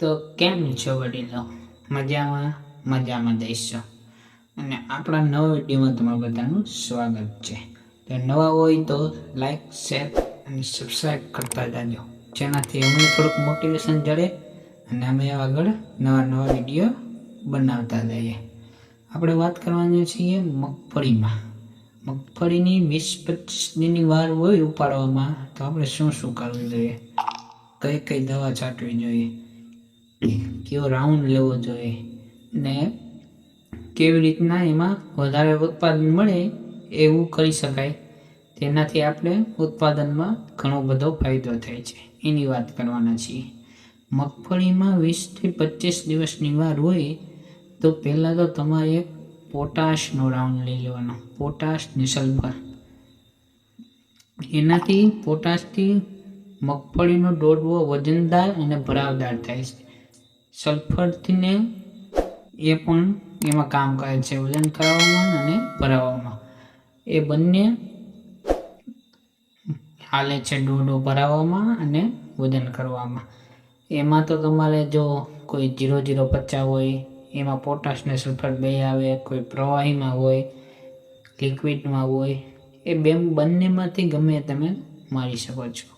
તો કેમ છો વડીલો? મજામાં? મજામાં દઈશો અને આપણા નવા વિડીયોમાં તમારું બધાનું સ્વાગત છે. તો નવા હોય તો લાઈક, શેર અને સબસ્ક્રાઈબ કરતા જાજો. જેનાથી અમને થોડુંક મોટિવેશન જડે અને અમે આગળ નવા નવા વીડિયો બનાવતા જઈએ. આપણે વાત કરવાની છીએ મગફળીમાં. મગફળીની વીસ પચીસ દિનની વાર હોય ઉપાડવામાં, તો આપણે શું શું કરવું જોઈએ? કઈ કઈ દવા છાંટવી જોઈએ? કેવો રાઉન્ડ લેવો જોઈએ ને કેવી રીતના એમાં વધારે ઉત્પાદન મળે એવું કરી શકાય. તેનાથી આપણે ઉત્પાદનમાં ઘણો બધો ફાયદો થાય છે. એની વાત કરવાના છીએ. મગફળીમાં વીસથી પચીસ દિવસની વાર હોય તો પહેલાં તો તમારે પોટાશનો રાઉન્ડ લઈ લેવાનો. પોટાશ ને સલ્ફર એનાથી પોટાશથી મગફળીનો ડોડવો વજનદાર અને ભરાવદાર થાય છે. સલ્ફરથી ને એ પણ એમાં કામ કરે છે, વજન કરાવવામાં અને ભરાવવામાં. એ બંને હાલે છે ડોડો ભરાવવામાં અને વજન કરવામાં. એમાં તો તમારે જો કોઈ જીરો જીરો પચાસ હોય, એમાં પોટાશ ને સલ્ફર બે આવે, કોઈ પ્રવાહીમાં હોય, લિક્વિડમાં હોય, એ બે બંનેમાંથી ગમે તમે મારી શકો છો.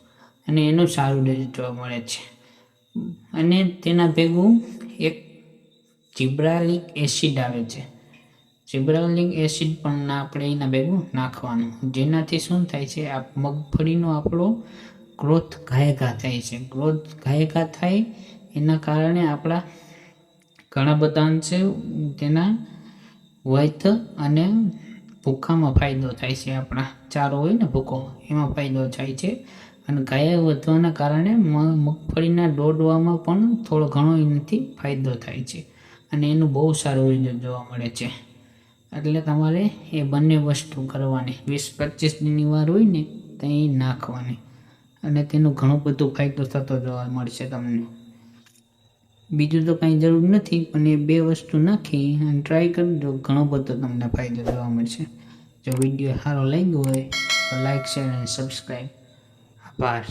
અને એનું સારું રિઝલ્ટ જોવા મળે છે. અને તેના ભેગું એક જિબ્રાલિક એસિડ આવે છે. જીબ્રાલિક એસિડ પણ આપણે એના ભેગું નાખવાનું. જેનાથી શું થાય છે, આ મગફળીનો આપણો ગ્રોથ ઘાયકા થાય છે. ગ્રોથ ઘાયકા થાય એના કારણે આપણા ઘણા બધા અંશે તેના વૈધ અને ભૂખામાં ફાયદો થાય છે. આપણા ચારો હોય ને ભૂકો, એમાં ફાયદો થાય છે. અને ગાય વધવાના કારણે મગફળીના દોડવામાં પણ થોડો ઘણો એનાથી ફાયદો થાય છે અને એનું બહુ સારું રિઝલ્ટ જોવા મળે છે. એટલે તમારે એ બંને વસ્તુ કરવાની. વીસ, પચીસ દિનની વાર હોય ને તો એ નાખવાની. અને તેનું ઘણું બધું ફાયદો થતો જોવા મળશે તમને. બીજું તો કાંઈ જરૂર નથી, પણ એ બે વસ્તુ નાખી અને ટ્રાય કરજો ઘણો બધો તમને ફાયદો જોવા મળશે. જો વીડિયો સારો લાગ્યો હોય તો લાઈક શેર અને સબસ્ક્રાઈબ but